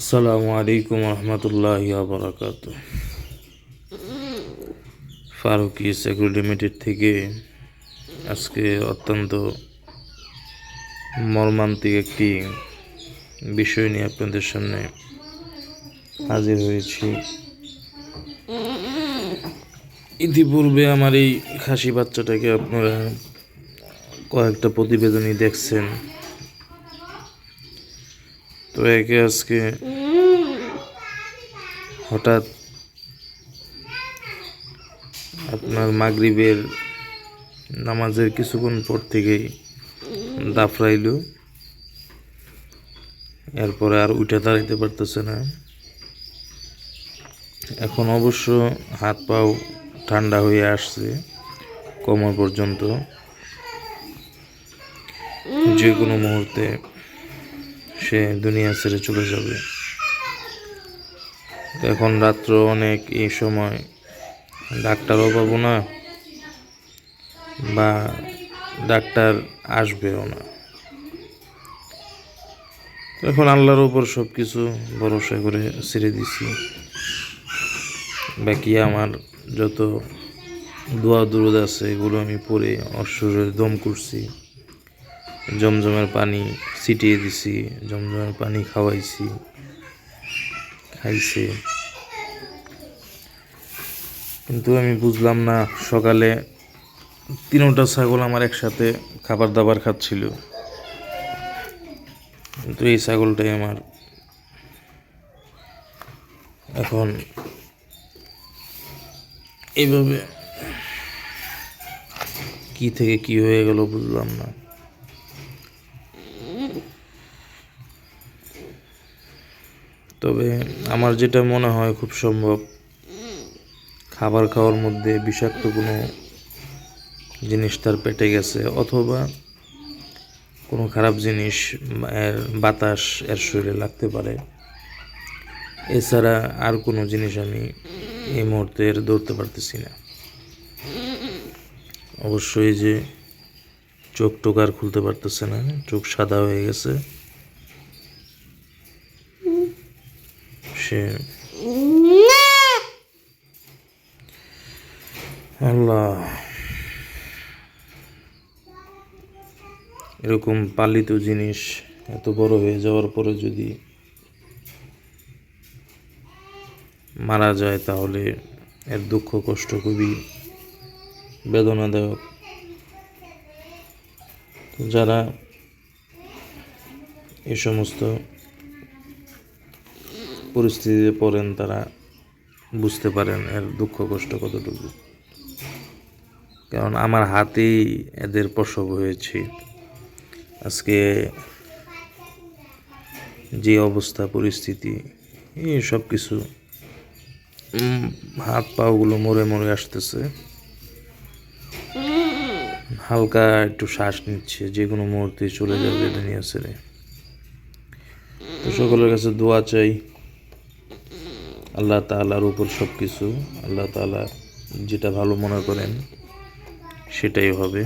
আসসালামু আলাইকুম রহমতুল্লাহ বরাকাত ফারুকি সেকুর লিমিটেড থেকে আজকে অত্যন্ত মর্মান্তিক একটি বিষয় নিয়ে আপনাদের সামনে হাজির হয়েছি। ইতিপূর্বে আমার এই খাসি বাচ্চাটাকে আপনারা কয়েকটা প্রতিবেদনই দেখছেন। তো একে আজকে হঠাৎ আপনার মাগরিবের নামাজের কিছুক্ষণ পর থেকেই দাফরাইল এরপরে আর উঠে দাঁড়াইতে পারতেছে না। এখন অবশ্য হাত পাও ঠান্ডা হয়ে আসছে কোমর পর্যন্ত। যে কোনো মুহূর্তে সে দুনিয়া ছেড়ে চলে যাবে। এখন রাত্র অনেক এই সময়। ডাক্তারও পাবো না বা ডাক্তার আসবেও না। এখন আল্লাহর উপর সব কিছু ভরসা করে ছেড়ে দিছি। বাকি আমার যত দোয়া দুরুদ আছে এগুলো আমি পরে অশ্বরের দম করছি। জমজমের পানি ছিটিয়ে দিছি, জমজমের পানি খাওয়াইছি, খাইছে। কিন্তু আমি বুঝলাম না, সকালে তিনোটা ছাগল আমার একসাথে খাবার দাবার খাচ্ছিল। কিন্তু এই ছাগলটাই আমার। এখন এইভাবে কি থেকে কি হয়ে গেল বুঝলাম না। তবে আমার যেটা মনে হয় খুব সম্ভব, খাবার খাওয়ার মধ্যে বিষাক্ত কোনো জিনিস তার পেটে গেছে অথবা কোনো খারাপ জিনিস এর বাতাস এর শরীরে লাগতে পারে। এছাড়া আর কোনো জিনিস আমি এই মুহূর্তে ধরতে পারতেছি না। অবশ্যই যে চোখ টোক আর খুলতে পারতেছে না, চোখ সাদা হয়ে গেছে। সে আল্লাহ। এরকম পালিত জিনিস এত বড় হয়ে যাওয়ার পরে যদি মারা যায় তাহলে এর দুঃখ কষ্ট খুবই বেদনাদায়ক। যারা এই সমস্ত পরিস্থিতিতে পড়েন, তারা বুঝতে পারেন এর দুঃখ, কষ্ট কতটুকু। কারণ আমার হাতেই এদের প্রসব হয়েছে। আজকে যে অবস্থা, পরিস্থিতি, এই সব কিছু হাত পাগুলো মরে মরে আসতেছে। হালকা একটু শ্বাস নিচ্ছে, যে কোনো মুহূর্তে চলে যাবে দুনিয়া ছেড়ে। তো সকলের কাছে দোয়া চাই। আল্লাহ তালার উপর সব কিছু আল্লাহ তালা যেটা ভালো মনে করেন সেটাই হবে।